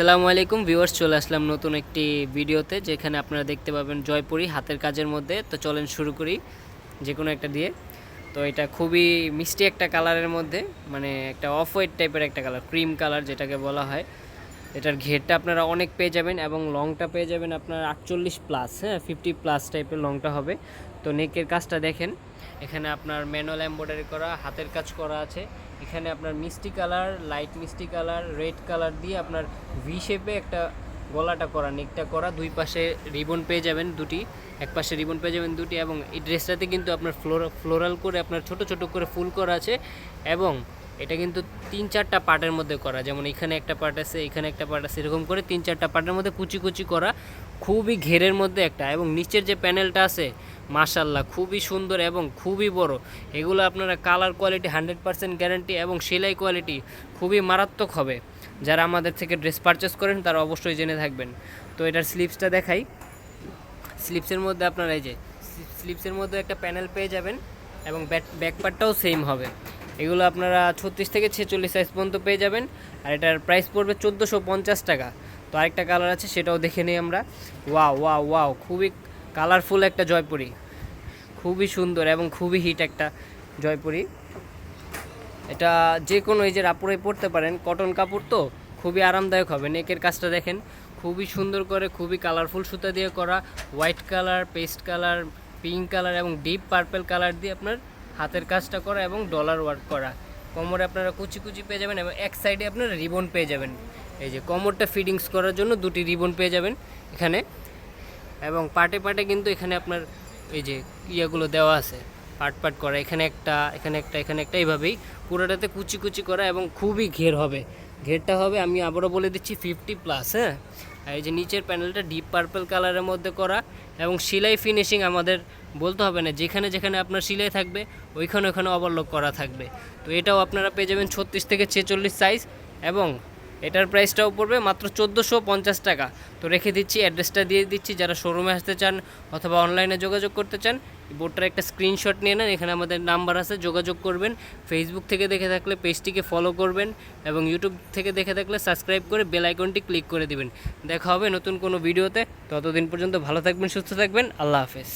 আসসালামু আলাইকুম ভিউয়ার্স, চলে আসলাম নতুন একটি ভিডিওতে, যেখানে আপনারা দেখতে পাবেন জয়পুরি হাতের কাজের মধ্যে। তো চলেন শুরু করি, যে কোনো একটা দিয়ে। তো এটা খুবই মিষ্টি একটা কালারের মধ্যে মানে একটা অফ হোয়াইট টাইপের একটা কালার, ক্রিম কালার যেটাকে বলা হয়। এটার ঘেরটা আপনারা অনেক পেয়ে যাবেন এবং লংটা পেয়ে যাবেন আপনার আটচল্লিশ প্লাস হ্যাঁ ফিফটি প্লাস টাইপের লংটা হবে। তো নেকের কাজটা দেখেন, এখানে আপনার ম্যানুয়াল এমব্রয়ডারি করা, হাতের কাজ করা আছে। এখানে আপনার মিষ্টি কালার লাইট মিষ্টি কালার রেড কালার দিয়ে আপনার ভি শেপে একটা গলাটা করা নেকটা করা। দুই পাশে রিবন পেয়ে যাবেন দুটি, এক পাশে রিবন পেয়ে যাবেন দুটি এবং এই ড্রেসটাতে কিন্তু আপনার ফ্লোরা ফ্লোরাল করে আপনার ছোট ছোট করে ফুল করা আছে এবং এটা কিন্তু তিন চারটা পার্টের মধ্যে করা। যেমন এখানে একটা পার্ট আছে, এখানে একটা পার্ট আছে, এরকম করে তিন চারটা পার্টের মধ্যে কুচি কুচি করা, খুবই ঘেরের মধ্যে একটা এবং নিচের যে প্যানেলটা আছে মাশাল্লাহ খুবই সুন্দর এবং খুবই বড়। এগুলো আপনারা colour quality hundred percent guarantee এবং সেলাই কোয়ালিটি খুবই মারাত্মক হবে। যারা আমাদের থেকে ড্রেস পারচেস করেন, তারা অবশ্যই জেনে থাকবেন। তো এটার স্লিপসটা দেখাই। স্লিপসের মধ্যে আপনারা এই যে, স্লিপসের মধ্যে একটা প্যানেল পেয়ে যাবেন এবং ব্যাক ব্যাক পার্টটাও সেম হবে। এগুলো আপনারা ছত্রিশ থেকে ছেচল্লিশ সাইজ পর্যন্ত পেয়ে যাবেন। আর এটার প্রাইস পড়বে চোদ্দোশো পঞ্চাশ টাকা। তো আরেকটা কালার আছে, সেটাও দেখে নিই আমরা। ওয়াও ওয়াও ওয়াও খুবই কালারফুল একটা জয়পুরি। খুবই সুন্দর এবং খুবই হিট একটা জয়পুরি। এটা যে কোনো এই যে রাপুরে পরতে পারেন কটন কাপড় তো খুবই আরামদায়ক হবে। নেকের কাজটা দেখেন, খুবই সুন্দর করে, খুবই কালারফুল সুতা দিয়ে করা। White colour paste colour pink colour এবং ডিপ পার্পেল কালার দিয়ে আপনার হাতের কাজটা করা এবং ডলার ওয়ার্ক করা। কোমরে আপনারা কুচি কুচি পেয়ে যাবেন এবং এক সাইডে আপনারা রিবন পেয়ে যাবেন। এই যে কোমরটা ফিটিংস করার জন্য দুটি রিবন পেয়ে যাবেন এখানে। এবং পার্টে পার্টে কিন্তু এখানে আপনার এই যে ইয়েগুলো দেওয়া আছে। পার্ট পার্ট করা, এখানে একটা এখানে একটা এখানে একটা, এইভাবেই পুরোটাতে কুচি কুচি করা এবং খুবই ঘের হবে। ঘেরটা হবে, আমি আবারও বলে দিচ্ছি ফিফটি প্লাস হ্যাঁ? এই যে নিচের প্যানেলটা ডিপ পার্পল কালারের মধ্যে করা এবং সেলাই ফিনিশিং আমাদের বলতে হবে না, যেখানে যেখানে আপনার সেলাই থাকবে, ওইখানে ওখানে ওভারলক করা থাকবে। তো এটাও আপনারা পেয়ে যাবেন ছত্রিশ থেকে ছেচল্লিশ সাইজ এবং এটার প্রাইসটাও পড়বে মাত্র চোদ্দোশো পঞ্চাশ টাকা। তো রেখে দিচ্ছি অ্যাড্রেসটা দিয়ে দিচ্ছি। যারা শোরুমে আসতে চান অথবা অনলাইনে যোগাযোগ করতে চান বোর্ডটার একটা স্ক্রিনশট নিয়ে নেন। এখানে আমাদের নাম্বার আছে, যোগাযোগ করবেন। ফেসবুক থেকে দেখে থাকলে পেজটিকে ফলো করবেন এবং ইউটিউব থেকে দেখে থাকলে সাবস্ক্রাইব করে বেল আইকনটি ক্লিক করে দিবেন। দেখা হবে নতুন কোনো ভিডিওতে ততদিন পর্যন্ত ভালো থাকবেন, সুস্থ থাকবেন। আল্লাহ হাফেজ।